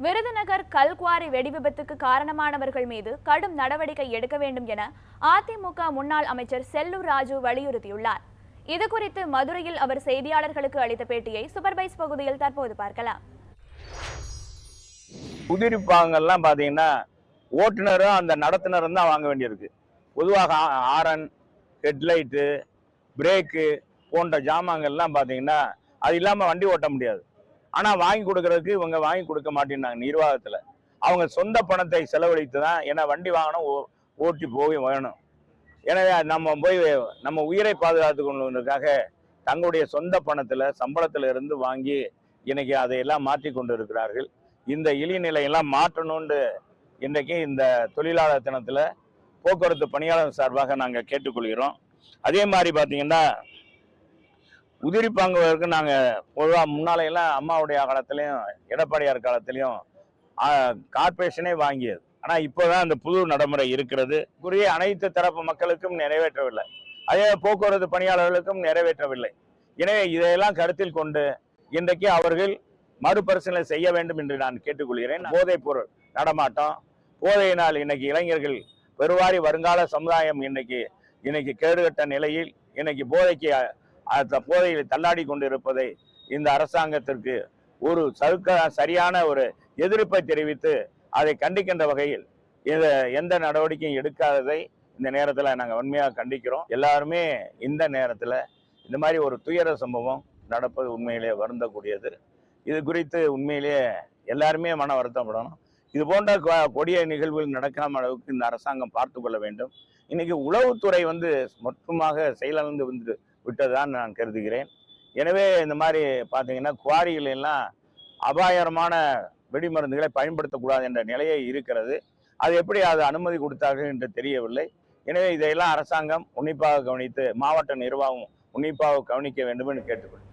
விருதுநகர் கல்குவாரி வெடிவிபத்துக்கு காரணமானவர்கள் மீது கடும் நடவடிக்கை எடுக்க வேண்டும் என அதிமுக முன்னாள் அமைச்சர் செல்லூர் ராஜு வலியுறுத்தியுள்ளார். இது குறித்து மதுரையில் அவர் செய்தியாளர்களுக்கு அளித்த பேட்டியை சூப்பர்வைஸ் பகுதியில் தற்போது பார்க்கலாம். உதிரி பாகங்கள்லாம் பார்த்தீங்கன்னா ஓட்டுநரும் அந்த நடத்துனரும் தான் வாங்க வேண்டியிருக்கு. பொதுவாக ஆ- ஆரன் ஹெட்லைட்டு பிரேக்கு போன்ற ஜாமான்கள்லாம் பார்த்தீங்கன்னா அது இல்லாமல் வண்டி ஓட்ட முடியாது. ஆனால் வாங்கி கொடுக்கறதுக்கு இவங்க வாங்கி கொடுக்க மாட்டேங்கிறாங்க நிர்வாகத்தில். அவங்க சொந்த பணத்தை செலவழித்து தான் ஏன்னா வண்டி வாங்கணும் ஓ- ஓட்டி போய் வேணும் எனவே நம்ம போய் நம்ம உயிரை பாதுகாத்து கொள்வதற்காக தங்களுடைய சொந்த பணத்தில் சம்பளத்தில் இருந்து வாங்கி இன்னைக்கு அதையெல்லாம் மாற்றி கொண்டு இருக்கிறார்கள் இந்த இழிநிலையெல்லாம் மாற்றணும்னு இன்றைக்கு இந்த தொழிலாளர் தினத்தில் போக்குவரத்து பணியாளர் சார்பாக நாங்கள் கேட்டுக்கொள்கிறோம். அதே மாதிரி பார்த்தீங்கன்னா உதிரி பங்குவதற்கு நாங்கள் பொதுவாக முன்னாலையெல்லாம் அம்மாவுடைய காலத்துலேயும் எடப்பாடியார் காலத்துலேயும் கார்பரேஷனே வாங்கியது. ஆனால் இப்போ தான் அந்த புது நடைமுறை இருக்கிறது. குறிய அனைத்து தரப்பு மக்களுக்கும் நிறைவேற்றவில்லை. அதே போக்குவரத்து பணியாளர்களுக்கும் நிறைவேற்றவில்லை. எனவே இதையெல்லாம் கருத்தில் கொண்டு இன்றைக்கு அவர்கள் மறுபரிசீலனை செய்ய வேண்டும் என்று நான் கேட்டுக்கொள்கிறேன். போதைப் பொருள் நடமாட்டம் போதையினால் இன்னைக்கு இளைஞர்கள் பெருவாரி வருங்கால சமுதாயம் இன்னைக்கு இன்னைக்கு கேடுகட்ட நிலையில் இன்னைக்கு போதைக்கு தற்போதைய தள்ளாடி கொண்டிருப்பதை இந்த அரசாங்கத்திற்கு ஒரு சருக்க சரியான ஒரு எதிர்ப்பை தெரிவித்து அதை கண்டிக்கின்ற வகையில் இந்த எந்த நடவடிக்கையும் எடுக்காததை இந்த நேரத்தில் நாங்கள் உண்மையாக கண்டிக்கிறோம். எல்லாருமே இந்த நேரத்தில் இந்த மாதிரி ஒரு துயர சம்பவம் நடப்பது உண்மையிலே வருந்தக்கூடியது. இது குறித்து உண்மையிலேயே எல்லாருமே மன வருத்தப்படணும் இது போன்ற கொடிய நிகழ்வுகள் நடக்காம அளவுக்கு இந்த அரசாங்கம் பார்த்து கொள்ள வேண்டும். இன்னைக்கு உளவுத்துறை வந்து மொத்தமாக செயலிழந்து வந்து விட்டதுதான் நான் கருதுகிறேன். எனவே இந்த மாதிரி பார்த்தீங்கன்னா குவாரிகள் எல்லாம் அபாயகரமான வெடிமருந்துகளை பயன்படுத்தக்கூடாது என்ற நிலையே இருக்கிறது. அது எப்படி அது அனுமதி கொடுத்தார்கள் என்று தெரியவில்லை. எனவே இதையெல்லாம் அரசாங்கம் உன்னிப்பாக கவனித்து மாவட்ட நிர்வாகம் உன்னிப்பாக கவனிக்க வேண்டும் என்று கேட்டுக்கொள்கிறேன்.